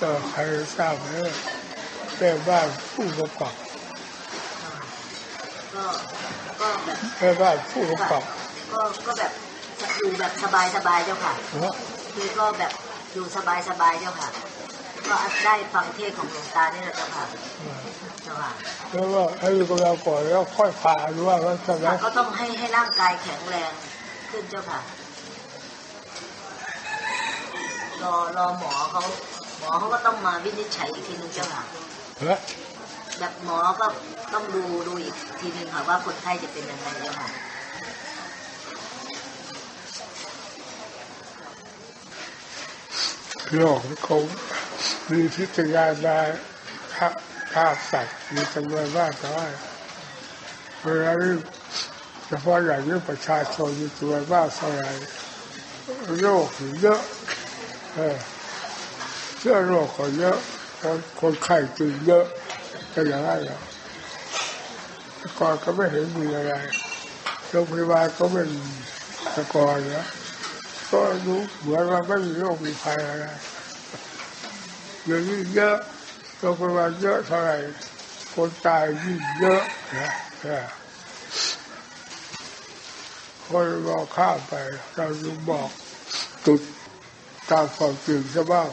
เออใครทราบไหมแม่บ้านผู้กำกับก็ก็แบบแม่บ้านผู้กำกับก็ก็แบบอยู่แบบสบายสบายๆเจ้าค่ะเนาะคือก็แบบอยู่สบายสบายๆเจ้าค่ะ ก็ได้ฟังเทศน์ของหลวงตานี่แหละเจ้าค่ะเจ้าค่ะแล้วว่าให้อยู่กับเราก่อนแล้วค่อยผ่าหรือว่าใช่ไหมก็ต้องให้ให้ร่างกายแข็งแรงขึ้นเจ้าค่ะรอรอหมอเขา หมอเขาก็ต้องมาวินิจฉัยอีกทีนึงเจ้าค่ะเฮ้ยแบบหมอก็ต้องดูดูอีกทีนึงค่ะว่าคนไข้จะเป็นยังไงเจ้าค่ะโลกของเขามีพิจารณาฆ่าฆ่าสัตว์มีจำนวนมากแต่ว่าเวลานี้เฉพาะอย่างนี้ประชาชนมีจำนวนมากเท่าไหร่โรคเยอะเออ เชื้อโรคก็เยอะ คนคนไข้จึงเยอะก็อย่างนั้นแหละก่อนก็ไม่เห็นมีอะไรโรงพยาบาลก็ไม่มีแต่ก่อนนะก็รู้เหมือนว่าไม่มีโรคมีภัยอะไรเดี๋ยวนี้เยอะโรงพยาบาลเยอะเท่าไหร่คนตายยิ่งเยอะนะคนบอกข้ามไป เราต้องบอกจุดตามความจริงซะบ้าง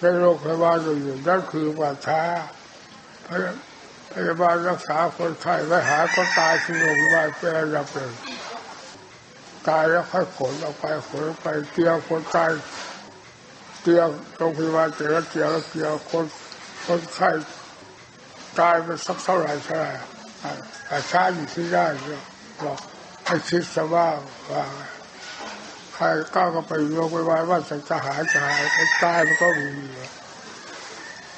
ในโรงพยาบาลอื่นั่นคือป่าช้าพยาพยาบาลรักษาคนไข้ไม่หาก็ตายที่โรงพยาบาลเป็นอันดับหนึ่งตายแล้วค่อยขนออกไปขนออกไปเตียงคนตายเตียงโรงพยาบาลแต่ละเตียงละเตียงคนคนไข้ตายไปสักเท่าไหร่เท่าไหร่อะแต่ช้าอยู่ที่ได้เนี่ยบอกให้คิดซะบ้างว่า ใครก้าวก็ไปโรงพยาบาลว่าจะจะหายจะหายตายมันก็มี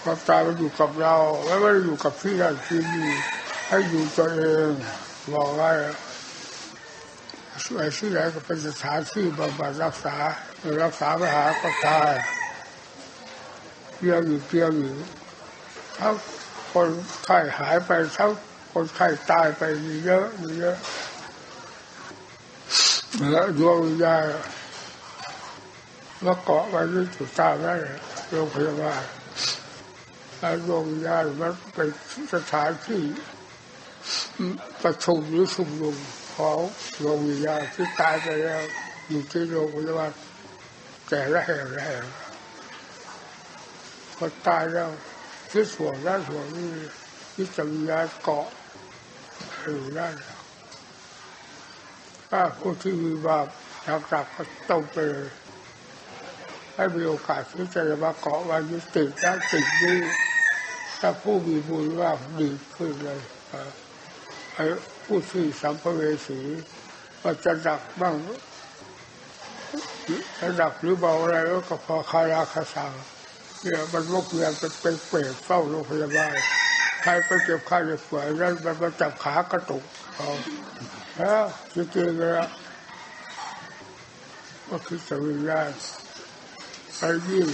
ความตายมันอยู่กับเราไม่ได้อยู่กับที่นั่นที่นี่ให้อยู่ตัวเองบอกว้ช่วยที่ไหนก็เป็นสถานที่บำบัดรักษารักษาไม่หาก็ตายเพียงอยู่เพียงอยู่ทั้งคนไข้หายไปทั้งคนไข้ตายไปมีเยอะมีเยอะ แล้วดวงวิญญาณมาเกาะไว้ที่จุดตามนั่นแหละโรงพยาบาลแล้วดวงวิญญาณมันเป็นสถานที่ประชุมหรือชุมนุมของโรงวิญญาณที่ตายไปแล้วอยู่ที่โรงพยาบาลแต่ละแห่งละแห่งคนตายแล้วที่ส่วนนั้นส่วนนี้ที่จะวิญาณเกาะอยู่นั่น ถ้าผู้ที่มีบาปหนักๆก็ต้องไปเลยให้มีโอกาสที่จะมาเกาะวันยุติด้านสิ่งนี้ถ้าผู้มีบุญว่าดีขึ้นเลยไอ้ผู้ที่สัมภเวสีก็จะดักบ้างจะดักหรือเบาอะไรก็พอคาราคาสังเนี่ยมันวกเวียนเป็นเป็นเปรตเฝ้าโรงพยาบาลใครไปเจ็บไข้เจ็บป่วยนั่นมันมาจับขากระตุกเอา แล้วจริงๆแล้วก็คือสวิญญาณไอ้ยิ่ง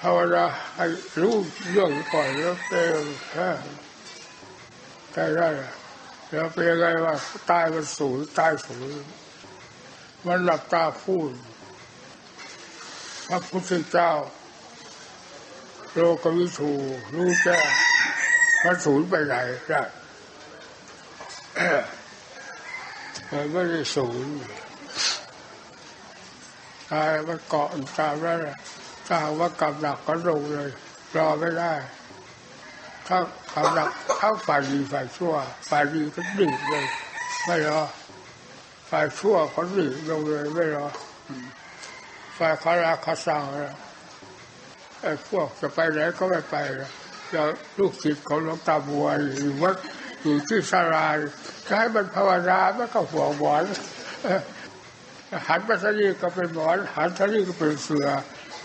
ภาวนาให้รู้เรื่องก่อนแล้วเป็นแค่ใจได้แล้วเป็นยังไงว่าตายมันสูญตายสูญมันหลับตาพูดพระพุทธเจ้า โลกวิถูรู้แจ้งมันสูญไปไหนได้ มันไม่ได้สูญตายมันเกาะตามนั้นแหละถ้าว่ากำหนักก็ลงเลย รอไม่ได้ ถ้ากำลังทั้งฝ่ายดีฝ่ายชั่วฝ่ายดีก็ดิ่งเลย ไม่รอฝ่ายชั่วก็ดิ่งลงเลยไม่รอฝ่ายคาราคาสังอะไอ้พวกจะไปไหนก็ไม่ไปนะแล้วลูกศิษย์ของหลวงตาบัวอยู่วัด อยู่ที่สารายจะให้มันภาวนามันก็หัวหมอนหันมาทางนี้ก็เป็นหมอน หันทางนี้ก็เป็นเสือ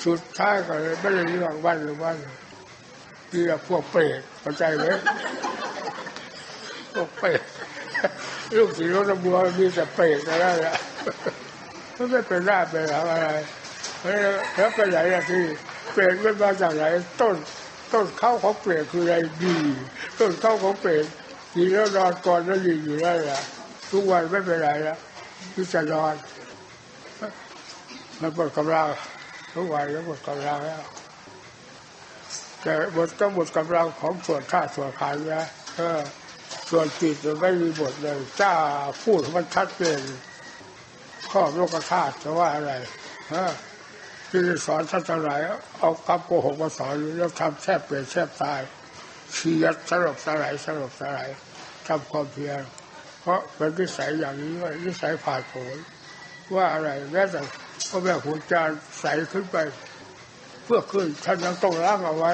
สุดท้ายก็เลยไม่ได้เรื่องวันหรือวันนี่แหละพวกเปรตเข้าใจไหมพวกเปรตลูกศิษย์หลวงตาบัวมีแต่เปรตนั่นแหละมันไม่เป็นหน้าเป็นหลังอะไรแล้วไปไหนอะที่เปรตมันมาจากไหนต้นต้นข้าวของเปรตคืออะไรดี ต้นข้าวของเปรต กินแล้วนอนก่อนแล้วดีอยู่ได้แหละทุกวันไม่เป็นไรล้วที่จะนอนมันหมดกำลังทุกวันแล้วหมดกำลังแล้วแต่บทก็หมดกำลังของส่วนข้าส่วนขายนะเออส่วนจิตมันไม่มีบทเลยจ้าพูดมันชัดเจนข้อโลกธาตุจะว่าอะไรเออที่สอนท่านเท่าไหร่เอาคำโกหกมาสอนแล้วทำแทบเปลี่ยนแทบตาย เชียดสลบสลายสลบสลายทำความเพียรเพราะเป็นนิสัยอย่างนี้ว่านิสัยผ่านผลว่าอะไรแม้แต่พ่อแม่ครูอาจารย์ใส่ขึ้นไป เพื่อขึ้นท่านยังต้องล้างเอาไว้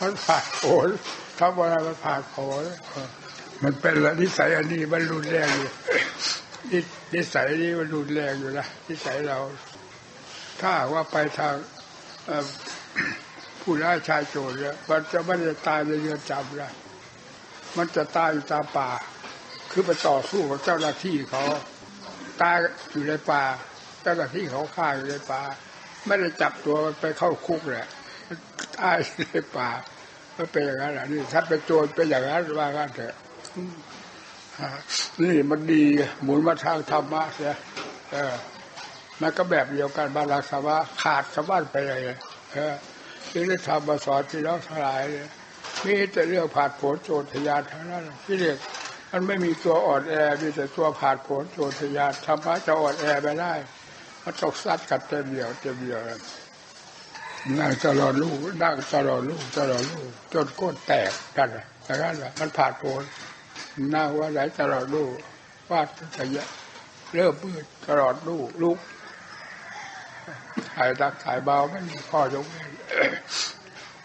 มันผ่านผลทำอะไรมันผ่านผลมันเป็นละนิสัยอันนี้มันรุนแรงอยู่นินิสัยนี้มันรุนแรงอยู่นะนิสัยเรา ถ้าว่าไปทางเอ ผู้ร้ายชายโจรเนี่ยมันจะไม่ได้ตายในเรือนจำนะมันจะตายอยู่ตามป่า คือไปต่อสู้กับเจ้าหน้าที่เขาตายอยู่ในป่า เจ้าหน้าที่เขาฆ่าอยู่ในป่า ไม่ได้จับตัวมันไปเข้าคุกแหละตายอยู่ในป่ามันเป็นอย่างนั้นแหละนี่ถ้าเป็นโจรเป็นอย่างนั้นว่ากันเถอะนี่มันดีหมุนมาทางธรรมะเสียเออมันก็แบบเดียวกันบาลักษวะขาดสะบั้นไปเลยเออ จึงได้ทำมาสอนที่น้องทั้งหลายเลยมีแต่เรื่องผ่านผลโจรทยานทั้งนั้นที่เรียกมันไม่มีตัวอ่อนแอมีแต่ตัวผ่านผลโจรทยานธรรมะจะอ่อนแอไม่ได้มันตกซัดกันเต็มเดียวเต็มเดียวนั่งตลอดลูกนั่งตลอดลูกตลอดลูกจนก้นแตกกันนะแต่นั้นแหละมันผ่านผลนั่งว่าไหนตลอดลูกวาดแต่ยะเริ่มมืดตลอดลูกลูกขายรักขายเบาไม่มีข้อยกเว้น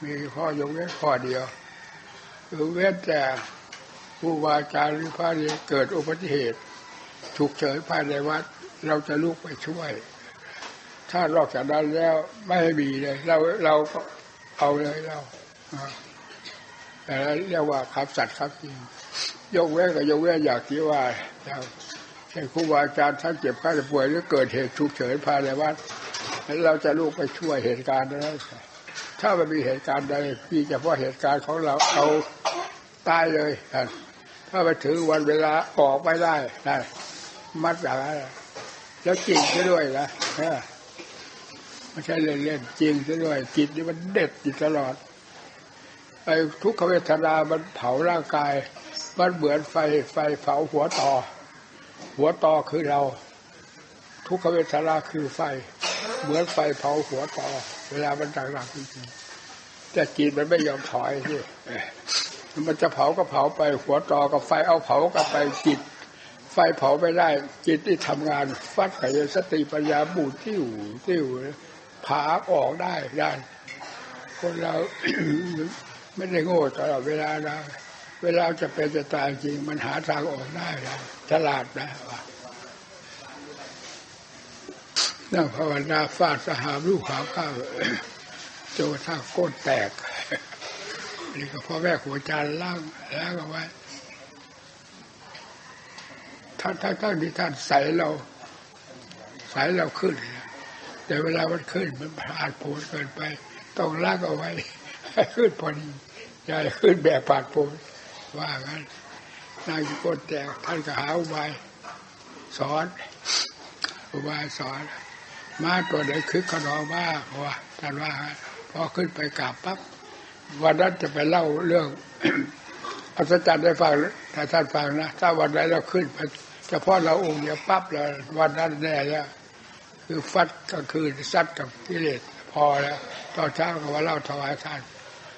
มีข้อยกเว้นข้อเดียวคือเว้นแต่ผู้วาจารย์หรือพระเรียเกิดอุบัติเหตุฉุกเฉินภายในวัด เราจะลุกไปช่วย ถ้านอกจากนั้นแล้วไม่ให้มีเลย เราเราก็เอาเลยเราอ่าแต่เรียกว่าครับสัตว์ครับจริงยกเว้นก็ยกเว้นอย่างที่ว่าเราเช่นครูบาอาจารย์ท่านเจ็บไข้ได้ป่วยหรือเกิดเหตุฉุกเฉินภายในวัดเราจะลูกไปช่วยเหตุการณ์นั้น ถ้ามันมีเหตุการณ์ใดที่เฉพาะเหตุการณ์ของเราเอาตายเลยถ้าไปถึงวันเวลาออกไม่ได้มัดอย่าแล้วจริงซะด้วยนะไม่ใช่เล่นๆจริงซะด้วยจิตนี่มันเด็ดอยู่ตลอดไอ้ทุกขเวทนา มันเผาร่างกาย มันเหมือนไฟไฟเผาหัวต่อ หัวต่อคือเรา ทุกขเวทนาคือไฟ เหมือนไฟเผาหัวต่อ เวลามันหนักจริงๆแต่จิตมันไม่ยอมถอยที่มันจะเผาก็เผาไป หัวต่อกับไฟเอาเผากับไปจิต ไฟเผาไม่ได้ จิตที่ทำงานฟัดไขสติปัญญาบูดติ้วติ้วผาออกได้ได้ คนเราไม่ได้โง่ตลอดเวลานะเวลาจะเป็นจะตายจริง มันหาทางออกได้นะฉลาดนะว่า นั่งภาวนาฟาดสหามลูกขาวข้าวจนกระทั่งก้นแตกนี่ก็พ่อแม่ครูอาจารย์ล่างล่างเอาไว้ท่านท่านท่านที่ท่านใส่เรา ใส่เราขึ้น แต่เวลามันขึ้นมันผ่านโผลเกินไป ต้องลากเอาไว้ขึ้นพอดีอย่าให้ขึ้นแบบผ่านโผลว่างั้นนางอยู่ก้นแตกท่านก็หาอุบายสอนอุบายสอน มาตัวไหนคึกขนองมากว่าท่านว่าพอขึ้นไปกราบปั๊บวันนั้นจะไปเล่าเรื่องอัศจรรย์ได้ฟังถ้าท่านฟังนะถ้าวันไหนเราขึ้นไปเฉพาะเราองค์เดียวปั๊บเลยวันนั้นแน่แล้วคือฟัดก็คือซัดกับกิเลสพอแล้วตอนเช้าก็ว่าเล่าถวายท่าน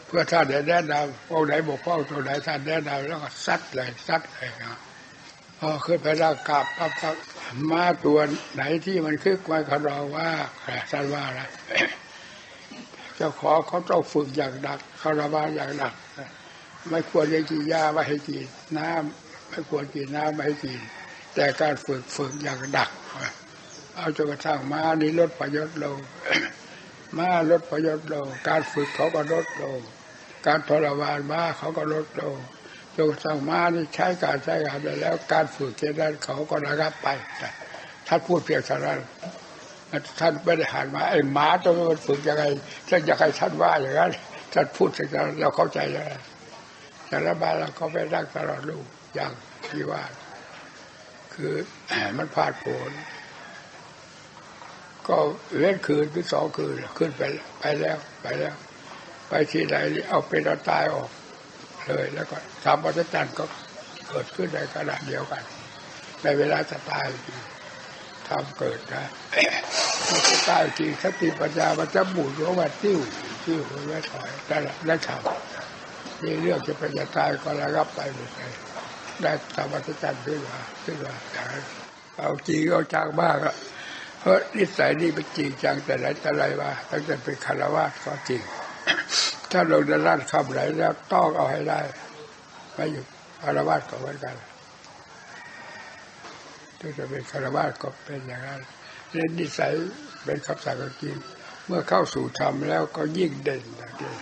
เพื่อท่านได้แนะนำองค์ไหนบกพร่องตัวไหนท่านแนะนำแล้วก็ซัดเลยซัดเลยนะ พอขึ้นไปแล้วกลับปั๊บปั๊บมาตัวไหนที่มันคึกไว้เขารอว่าท่านว่านะเจ้าขอเขาต้องฝึกอย่างหนักคารวะอย่างหนักไม่ควรจะกินยาไม่ให้กินน้ำไม่ควรกินน้ำไม่ให้กิน แต่การฝึกฝึกอย่างหนัก เอาจนกระทั่งมานี่ลดประโยชน์ลงมาลดประโยชน์ลง การฝึกเขาก็ลดลง การทรมานมาเขาก็ลดลง จงสั่งมานี่ใช้การใช้งานไปแล้ว การฝึกเช่นนั้นเขาก็ระงับไปท่านพูดเพียงเท่านั้นท่านไม่ได้หันมาไอ้หมาตัวนี้มันฝึกยังไงท่านอยากให้ท่านว่าอย่างนั้นท่านพูดเพียงเท่านั้นเราเข้าใจแล้วแต่ละบ้านเราก็ไปนั่งตลอดลูกอย่างที่ว่า คือมันพลาดผล ก็เล่นคืนคือสองคืนขึ้นไปไปแล้วไปแล้ว ไปที่ไหนเอาเป็นเอาตายออก เลยแล้วก็ทำวัฏจันทร์ก็เกิดขึ้นในขณะเดียวกัน ในเวลาจะตายทำเกิดนะมันจะตายจริงสติปัญญามันจะหมุนว่าว่าติ้วติ้วไม่ถอยได้ละได้ทำนี่เรื่องจะเป็นจะตายก็ระงับไปหมดเลยได้ทำวัฏจันทร์ขึ้นมาขึ้นมาอย่างนั้นเอาจริงเอาจังมากอะเพราะนิสัยนี่เป็นจริงจังแต่ไหนแต่ไรว่าตั้งแต่เป็นคารวะก็จริง ถ้าลงในร้านคำไหนแล้วต้องเอาให้ได้ไม่อยู่คารวะก็เหมือนกันถ้าจะเป็นคารวะก็เป็นอย่างนั้นเล่นนิสัยเป็นคำสั่งจริงเมื่อเข้าสู่ธรรมแล้วก็ยิ่งเด่นเด่น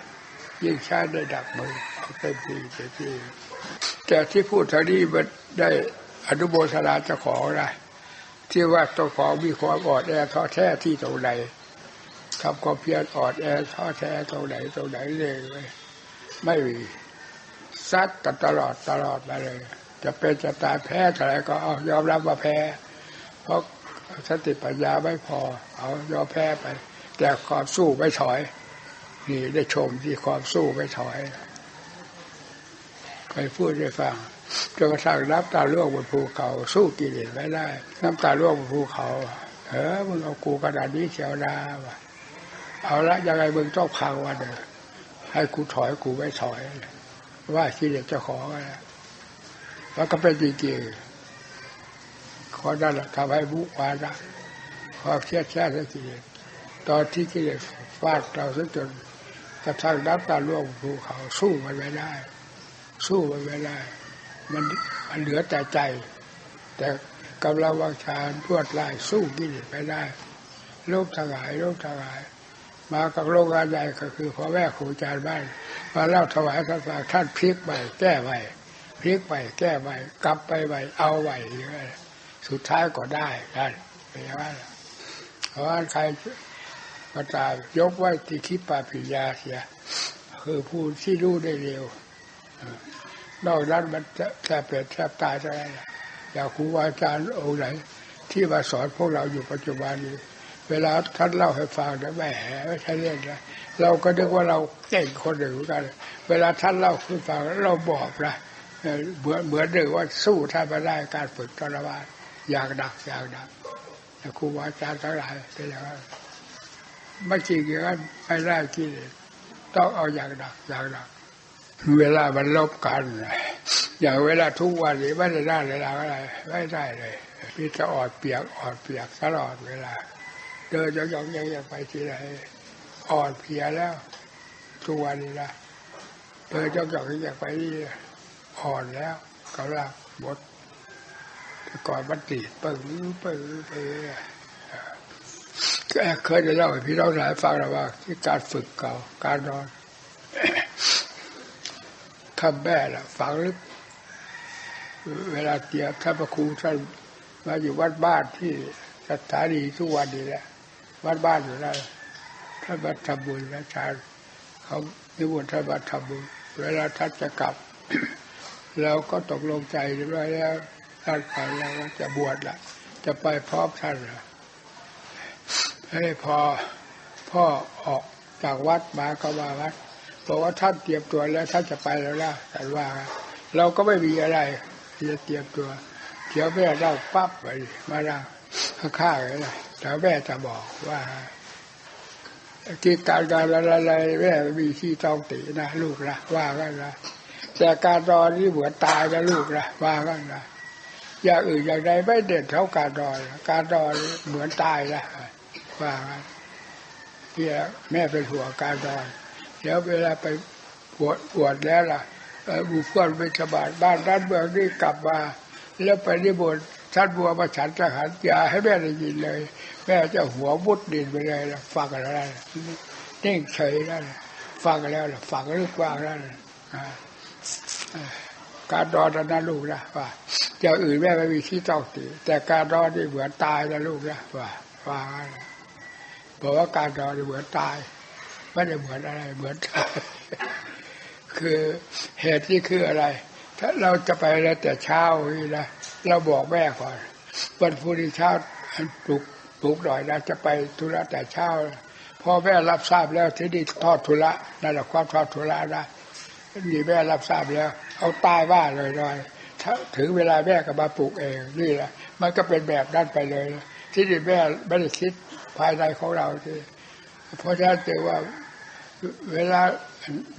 ยิ่งช้ได้ดักมือเอาเต็มที่เต็มที่แต่ที่พูดทางนี้มันได้อนุโมทนาเจ้าของนะที่ว่าเจ้าของมีความอ่อนแอท้อแท้ที่ตรงไหน ทำความเพียรอ่อนแอท้อแท้ตรงไหนตรงไหนเลยเว้ยไม่มีซัดกันตลอดตลอดมาเลย จะเป็นจะตายแพ้อะไรก็เอายอมรับว่าแพ้ เพราะสติปัญญาไม่พอ เอายอมแพ้ไป แต่ความสู้ไม่ถอย นี่ได้ชมที่ความสู้ไม่ถอยเคยพูดให้ฟังจนกระทั่งน้ำตาล่วงบนภูเขาสู้กิเลสไม่ได้ น้ำตาล่วงบนภูเขา เออมึงเอากูขนาดนี้เชียวนาว่ะ เอาละยังไงมึงต้องพังวันเดียวให้กูถอยกูไม่ถอย ว่ากิเลสเจ้าของนะแล้วก็เป็นจริงๆขอนั่นแหละทำให้บุวานะความเครียดแค้นกิเลสตอนที่กิเลสฟาดเราซะจนกระทั่งน้ำตาล่วงภูเขาสู้มันไม่ได้ สู้มันไม่ได้ มันมันเหลือแต่ใจ แต่กำลังวังชาพวดลายสู้กิเลสไม่ได้โลภทางายโลภทางาย มากับโรงงานใหญ่ก็คือพ่อแม่ครูอาจารย์บ้านมาเล่าถวายท่านฟังท่านพลิกไปแก้ไปพลิกไปแก้ไปกลับไปไปเอาไปอย่างนี้สุดท้ายก็ได้กันเป็นอย่างนั้นเพราะว่าใครก็ตามยกไว้ที่คิดปาปิยาเสียคือผู้ที่รู้ได้เร็วนอกนั้นมันจะแทบเป็นแทบตายได้อย่างครูอาจารย์องค์ไหนที่มาสอนพวกเราอยู่ปัจจุบันนี้ เวลาท่านเล่าให้ฟังนะแหมไม่ใช่เรื่องนะเราก็นึกว่าเราเก่งคนหนึ่งกัน เวลาท่านเล่าให้ฟังเราบอกนะเหมือนเหมือนหนึ่งว่าสู้ท่านมาได้การฝึกตรวาอยางดักอยางดักครูอาจารย์ทั้งหลายเป็นอย่างนั้นไม่จริงอย่างนั้นไม่ได้กิเลสต้องเอาอย่างดักอย่างดัก เวลามันลบกัน อย่างเวลาทุกวันนี้ไม่ได้ได้เวลาอะไรไม่ได้เลยมีจะออดเปียกออดเปียกตลอดเวลา เดินยองๆยังๆไปที่ไหนอ่อนเพลียแล้วทุกวันนี้นะเดินยองๆยังๆไปนี่อ่อนแล้วกำลังหมดก่อนมัติปึ้งปึ้งไปก็เคยได้เล่าให้พี่น้องหลายฟังแล้วว่า ที่การฝึกเก่าการนอนคำแม่ล่ะฝังลึกเวลาเตียบท่านพระครูท่านมาอยู่วัดบ้านที่สถานีทุกวันนี้แหละ วัดบ้านอยู่นั่นท่านมาทำบุญนะชาเขานิมนต์ท่านมาทำบุญเวลาท่านจะกลับเราก็ตกลงใจเรียบร้อยแล้วท่านไปแล้วว่าจะบวชละจะไปพร้อมท่านนะให้พอพ่อออกจากวัดมาก็มาวัดบอกว่าท่านเตรียมตัวแล้วท่านจะไปแล้วนะแต่ว่า เราก็ไม่มีอะไรจะเตรียมตัวเดี๋ยวแม่เล่าปั๊บไปมาเล่าข้างๆเลย แต่แม่จะบอกว่ากิจการการอะไรแม่มีที่ต้องตีนะลูกนะว่ากันนะแต่การรอนี่เหมือนตายนะลูกนะว่ากันนะอย่างอื่นอย่างใดไม่เด่นเท่าการรอการรอเหมือนตายนะว่ากันเพี่แม่เป็นห่วการรอเดี๋ยวเวลาไปปวดปวดแล้วล่ะบุฟเฟ่ไปฉบาดบ้านด้านเมืองนี่กลับมา แล้วไปนิบนท่านบัวมาฉันจะหันยาให้แม่ได้ยินเลย แม่จะหัวมุดดินไปเลยละฟังกันแล้วนิ่งเฉยแล้วฟังกันแล้วละฟังลึกว่างแล้วการรอนั้นลูกนะว่าอย่าอื่นแม่ไม่มีที่ต้องตีแต่การรอนี่เหมือนตายนะลูกนะว่าว่าบอกว่าการรอนี่เหมือนตายไม่ได้เหมือนอะไรเหมือนตายคือเหตุที่คืออะไร ถ้าเราจะไปแล้วแต่เช้านี่นะเราบอกแม่ก่อนวันพุธเช้าปลุก ลุกหน่อยนะจะไปธุระแต่เช้าพอแม่รับทราบแล้วที่นี่ทอดทุระนั่นแหละความทอดทุระได้นี่แม่รับทราบแล้ว เอาตายว่าเลยหน่อยถ้าถึงเวลาแม่ก็มาปลูกเองนี่แหละ มันก็เป็นแบบนั้นไปเลย ที่นี่แม่ไม่ได้คิดภายในของเราที่เพราะฉะนั้นจึงว่าเวลา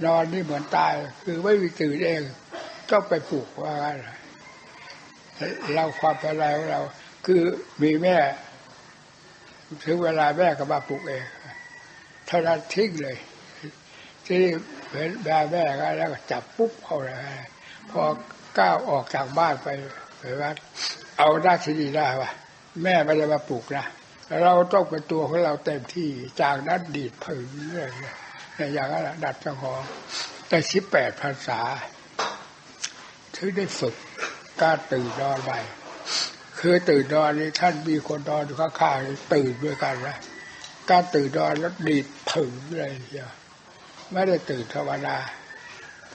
นอนนี่เหมือนตาย คือไม่มีตื่นเองต้องไปปลูกว่าเราความเป็นไรของเรา คือมีแม่ ถึงเวลาแม่ก็มาปลุกเองเท่านั้นทิ้งเลย ที่เห็นแม่แม่ก็แล้วก็จับปุ๊บเอาเลยพอก้าวออกจากบ้านไปไปวัดเอาได้ที่ดีได้ว่ะแม่ไม่ได้มาปลุกนะเราต้องเป็นตัวของเราเต็มที่จากนั้นดีดผึ่งเรื่อยๆเนี่ยอย่างนั้นดัดเจ้าของแต่สิบแปดภาษาถึงได้ฝึกการตื่นนอนไป คือตื่นนอนนี่ท่านมีคนนอนอยู่ข้างๆตื่นด้วยกันนะการตื่นนอนแล้วดีดผึ่งเลยเดียวไม่ได้ตื่นธรรมดา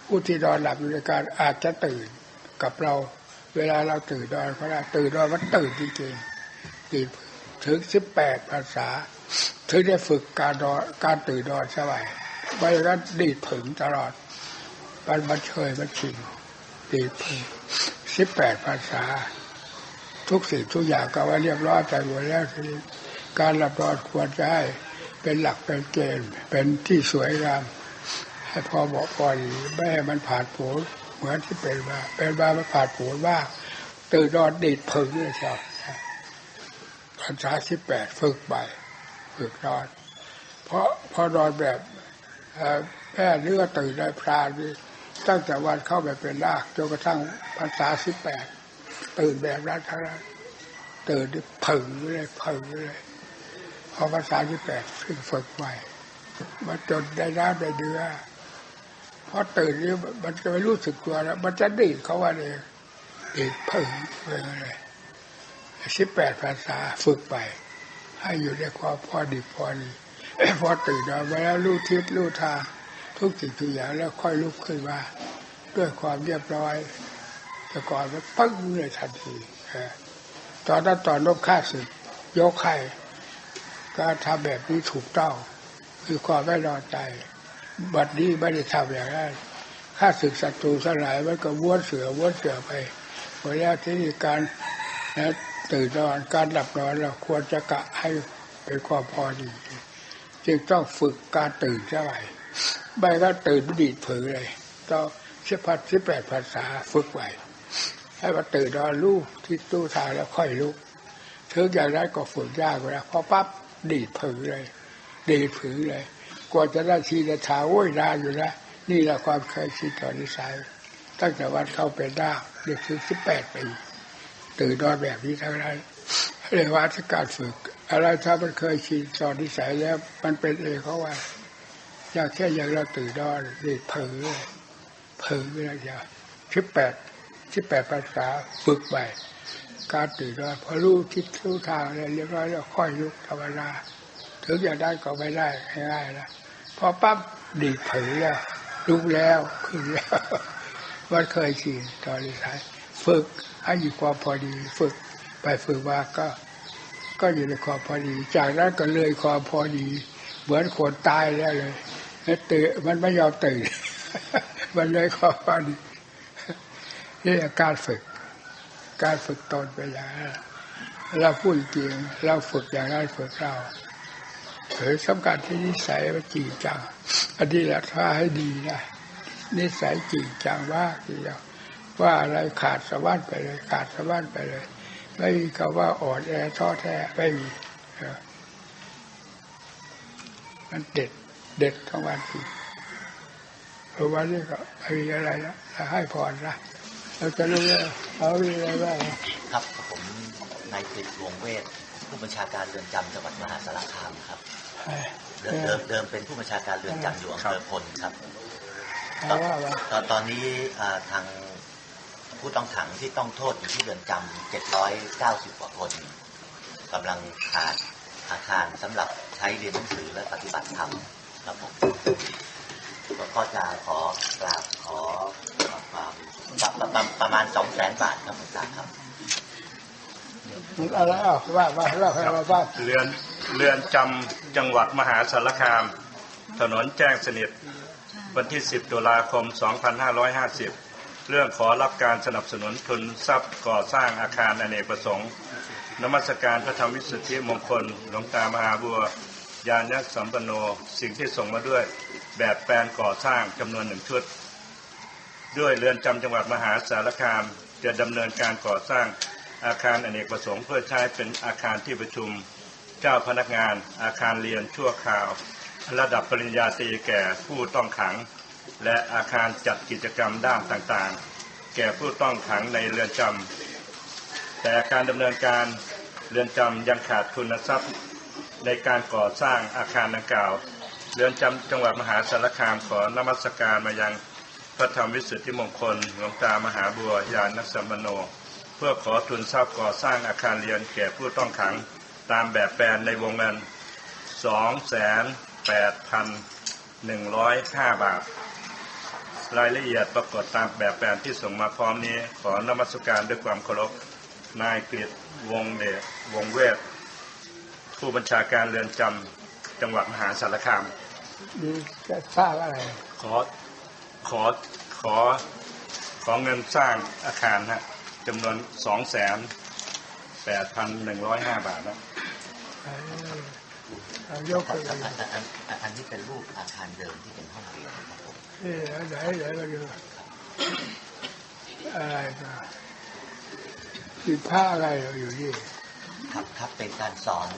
ผู้ที่นอนหลับอยู่ในการอาจจะตื่นกับเรา เวลาเราตื่นนอนก็ได้ตื่นนอนมันตื่นจริงๆตื่นถึงสิบแปดภาษา ถึงได้ฝึกการนอนการตื่นนอนสบายไม่งั้นดีดผึ่งตลอดมันมันเชยมันชินดีดผึ่งสิบแปดภาษา ทุกสิ่งทุกอย่างก็ว่าเรียบร้อยไปหมดแล้วทีนี้การหลับนอนควรจะให้เป็นหลักเป็นเกณฑ์เป็นที่สวยงาม ให้พอเหมาะพอดีไม่ให้มันผ่านผลเหมือนที่เป็นมาเป็นมามันผ่านผลว่าตื่นนอนดีดผึ่งเลยครับภาษาสิบแปดฝึกไปฝึกนอน เพราะพอนอนแบบเอ่อแม่เนื้อตื่นได้พรานนี่ตั้งแต่วันเข้าไปเป็นรากจนกระทั่งภาษาสิบแปด ตื่นแบบนั้นทั้งนั้นตื่นด้ผึ่งเลยผึ่งเลยพอภาษาที่แปดฝึกฝึกใหม่มาจนได้น้ำได้เดือพอตื่นนี่มันจะไม่รู้สึกตัวแล้ว มันจะดีดเขาว่าเลยดีดผึ่งเลยสิบแปดภาษาฝึกไป ให้อยู่ในความพอดีพอดีพอตื่นนอนมาแล้วรู้ทิศรู้ทางทุกสิ่งทุกอย่างแล้วค่อยลุกขึ้นมาด้วยความเรียบร้อย แต่ก่อนมันปึ้งเลยทันทีตอนนั้นตอนนกฆ่าศึกยกไข่ก็ทำแบบนี้ถูกต้องคือความไม่รอใจ บัดนี้ไม่ได้ทำอย่างนั้นฆ่าศึกศัตรูสลายมันก็ว้วนเสือว้วนเสือไปพอแล้วที่นี่การนะตื่นนอนการหลับนอนเราควรจะกะให้เป็นความพอดี จึงต้องฝึกการตื่นเท่าไหร่ไม่ก็ตื่นไม่ดีดเผือเลยต้องสิบพัดสิบแปดภาษาฝึกไว้ ให้มาตื่นนอนลูกที่ตู้ทางแล้วค่อยลุกถึงอย่างนั้นก็ฝึกยากแล้วพอปั๊บดีดผือเลย ดีดผือเลยกว่าจะได้ชีนชาโอ้ยนานอยู่นะนี่แหละความเคยชินต่อนิสัยตั้งแต่วันเข้าเป็นได้เด็กถึงสิบแปดปีตื่นนอนแบบนี้ทั้งนั้นเรียกว่าการฝึก อะไรถ้ามันเคยชินต่อนิสัยแล้วมันเป็นเองเขาว่าอยางแค่อย่างเราตื่นนอนดีดผือเลยผือเลยอย่างสิบแปด ที่แปดภาษาฝึกไปการตื่นนอนพอรู้ทิศรู้ทางอะไรเรียบร้อยแล้วค่อยลุกธรรมดาถึงจะได้ก็ไม่ได้ง่ายๆนะพอปั๊บดีดเผยแล้วลุกแล้วขึ้นแล้วมันเคยชินตอนนี้ใช้ฝึกให้อยู่ความพอดี ฝึกไปฝึกมาก็ ก็อยู่ในความพอดี จากนั้นก็เลยความพอดี เหมือนคนตายแล้วเลยแล้วตื่นมันไม่ยอมตื่นมันเลยความพอดี นี่การฝึก การฝึกตนไปอย่างนั้นเราพูดจริง เราฝึกอย่างนั้นฝึกเราเผยสำคัญที่นิสัยมันจริงจัง อันนี้แหละถ้าให้ดีนะนิสัยจริงจังว่าทีเดียวว่าอะไรขาดสะบั้นไปเลย ขาดสะบั้นไปเลย ไม่มีคำว่าอ่อนแอท้อแท้ไม่มีมันเด็ดเด็ดทั้งวันทีเพราะวันนี้ก็ไม่มีอะไรแล้วให้พรนะ เราจะรู้ว่าเขามีอะไรบ้างครับผมนายกฤษวงเวทผู้บัญชาการเรือนจำจังหวัดมหาสารคามครับเดิมเดิมเดิมเป็นผู้บัญชาการเรือนจำอยู่อำเภอพลครับเอาว่าว่าตอนตอนนี้อ่าทางผู้ต้องขังที่ต้องโทษอยู่ที่เรือนจำ790กว่าคนกำลังขาดอาคารสำหรับใช้เรียนหนังสือและปฏิบัติธรรมครับผมก็ก็จะขอกราบขอความ ประประประมาณ2 0 0 0 0 0บาทครับผมครับอะไรอะว่าว่าเล่าให้เราบ้างเรือนเรือนจำจังหวัดมหาสารคาม ถนนแจ้งสนิทวันที่ 10 ตุลาคม 2550 เรื่องขอรับการสนับสนุนทุนทรัพย์ก่อสร้างอาคารอเนกประสงค์นมัสการพระธรรมวิสุทธิมงคล หลวงตามหาบัว ยานยักษ์สัมปันโน สิ่งที่ส่งมาด้วย แบบแปลนก่อสร้างจำนวนหนึ่งชุด ด้วยเรือนจำจังหวัดมหาสารคาม จะดำเนินการก่อสร้างอาคารอเนกประสงค์เพื่อใช้เป็นอาคารที่ประชุมเจ้าพนักงาน อาคารเรียนชั่วคราว ระดับปริญญาตรีแก่ผู้ต้องขัง และอาคารจัดกิจกรรมด้านต่างๆ แก่ผู้ต้องขังในเรือนจำแต่การดำเนินการเรือนจำยังขาดทุนทรัพย์ในการก่อสร้างอาคารดังกล่าว เรือนจำจังหวัดมหาสารคามขอนมัสการมายัง พระธรรมวิสุทธิมงคลหลวงตามหาบัวยานนักสัมปันโน เพื่อขอทุนทรัพย์ก่อสร้างอาคารเรียนแก่ผู้ต้องขังตามแบบแปลนในวงเงิน 2,8,105 บาท รายละเอียดปรากฏตามแบบแปลนที่ส่งมาพร้อมนี้ ขอนมัสการด้วยความเคารพนายกฤษวงเดชวงเวทผู้บัญชาการเรือนจำจังหวัดมหาสารคามนี่จะสร้างอะไร ขอ ขอขอขอเงินสร้างอาคารฮะจำนวนสองแสนแปดพันหนึ่งร้อยห้าบาทนะยกอันอันนี้เป็นรูปอาคารเดิมที่เป็นห้องเรียนครับผมนี่ไหนไหนมาดูอะไรกันมีผ้าอะไรอยู่นี่ครับครับเป็นการสอน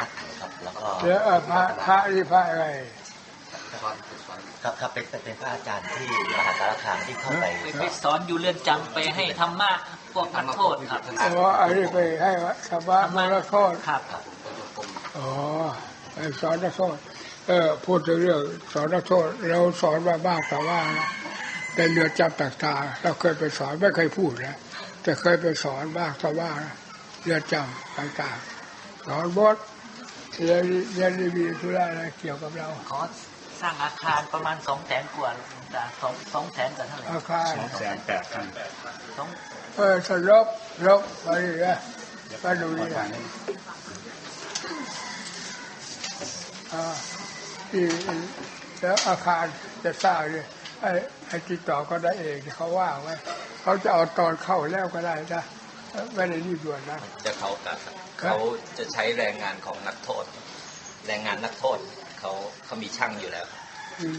นักขังครับแล้วก็แล้วเอาพระพระนี่พระอะไร ครับครับเป็นเป็นเป็นพระอาจารย์ที่มหาสารคามที่เข้าไปไปไปสอนอยู่เรือนจำไปให้ธรรมะพวกนักโทษครับอ๋ออันนี้ไปให้วัดชาวบ้านมาละโทษครับอ๋อไปสอนนักโทษเออพูดถึงเรื่องสอนนักโทษเราสอนมาบ้างแต่ว่าในเรือนจำต่างๆเราเคยไปสอนไม่เคยพูดนะแต่เคยไปสอนบ้างแต่ว่าเรือนจำต่างๆสอนบดเรียนเรียนมีธุระอะไรเกี่ยวกับเราขอส ร้างอาคารประมาณสองแสนกว่าหลวงตาสองสองแสนกว่าเท่าไหร่อาคารสองแสนแปดพันสองเออสลบลบไปเลยนะมาดูนี่นะอ่าที่แล้วอาคารจะสร้างเนี่ยไอ้ไอ้ติดต่อก็ได้เองเขาว่าไว้เขาจะเอาตอนเข้าแล้วก็ได้นะไม่ได้รีบด่วนนะจะเขากับเขาจะใช้แรงงานของนักโทษ แรงงานนักโทษ เขาเขามีช่างอยู่แล้วอืม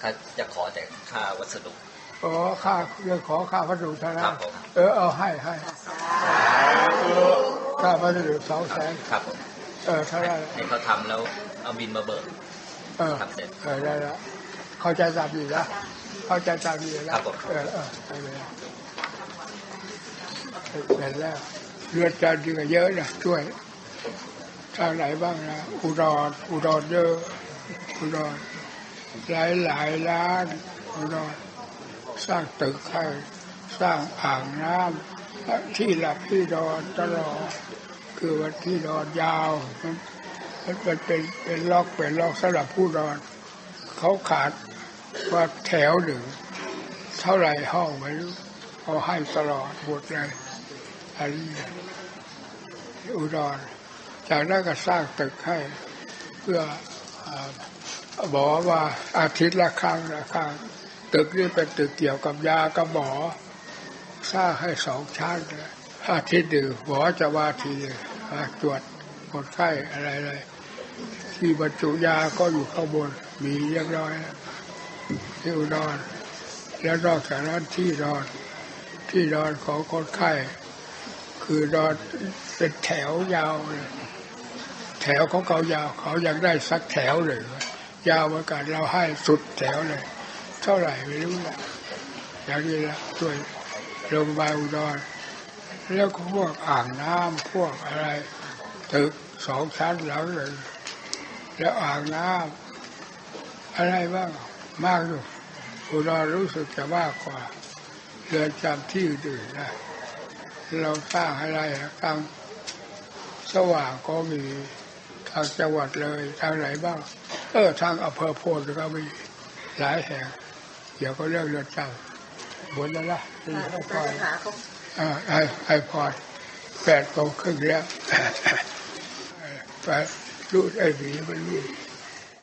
เขาจะขอแต่ค่าวัสดุอ๋อค่าเรื่องขอค่าพัสดุเท่านั้ครันบผมเออเอาให้ให้ค่าพัสดุสองแสนครับผมเออเท่าไหร่ให้เขาทำแล้วเอาบินมาเบิกเออทำเสร็จเออได้แล้วเข้าใจตามดีนะเข้าใจตามดีแล้วครับผมเออเออไปเลยเสร็จแล้วเลือดจานดีก็เยอะนะช่วย ทางไหนบ้างนะ อุดร อุดรเยอะ อุดร หลายหลายล้าน อุดร สร้างตึกให้สร้างอ่างน้ำที่หลับที่นอนตลอด คือวันที่นอนยาวมันมันเป็นเป็นเป็นล็อกเป็นล็อกสำหรับผู้นอน เขาขาดว่าแถวหนึ่งเท่าไรห้องไม่รู้เอาให้ตลอดหมดเลยอันนี้อุดร จากนั้นก็สร้างตึกให้ เพื่ออ่าบอกว่าอาทิตย์ละครั้งละครั้งตึกนี้เป็นตึกเกี่ยวกับยากับหมอ สร้างให้สองชั้นอาทิตย์หนึ่งหมอจะว่าทีมาตรวจคนไข้อะไรเลยที่บรรจุยาก็อยู่ข้างบนมีเรียบร้อยที่อุดรแล้วนอกจากนั้นที่นอนที่นอนของคนไข้คือนอนเป็นแถวยาวเลย แถวของเขายาวเขาอยากได้สักแถวหนึ่งยาวเหมือนกันเราให้สุดแถวเลย เท่าไหร่ไม่รู้ละอย่างนี้ละช่วยโรงพยาบาลอุดรแล้วพวกอ่างน้ำพวกอะไร ตึกสองชั้นหลังเลย แล้วอ่างน้ำอะไรบ้างมากอยู่อุดรรู้สึกจะมากกว่าเรือนจำที่อื่นๆนะเราสร้างอะไรอะทางสว่างก็มี ทางจังหวัดเลยทางไหนบ้าง เออทางอำเภอโพนก็มีหลายแห่งเดี๋ยวก็เรื่องเรือนจำบนแล้วละนี่ให้พออ่าไอ้ไอ้พอแปดโมงครึ่งแล้วไปรูดไอ้หวีมันรูด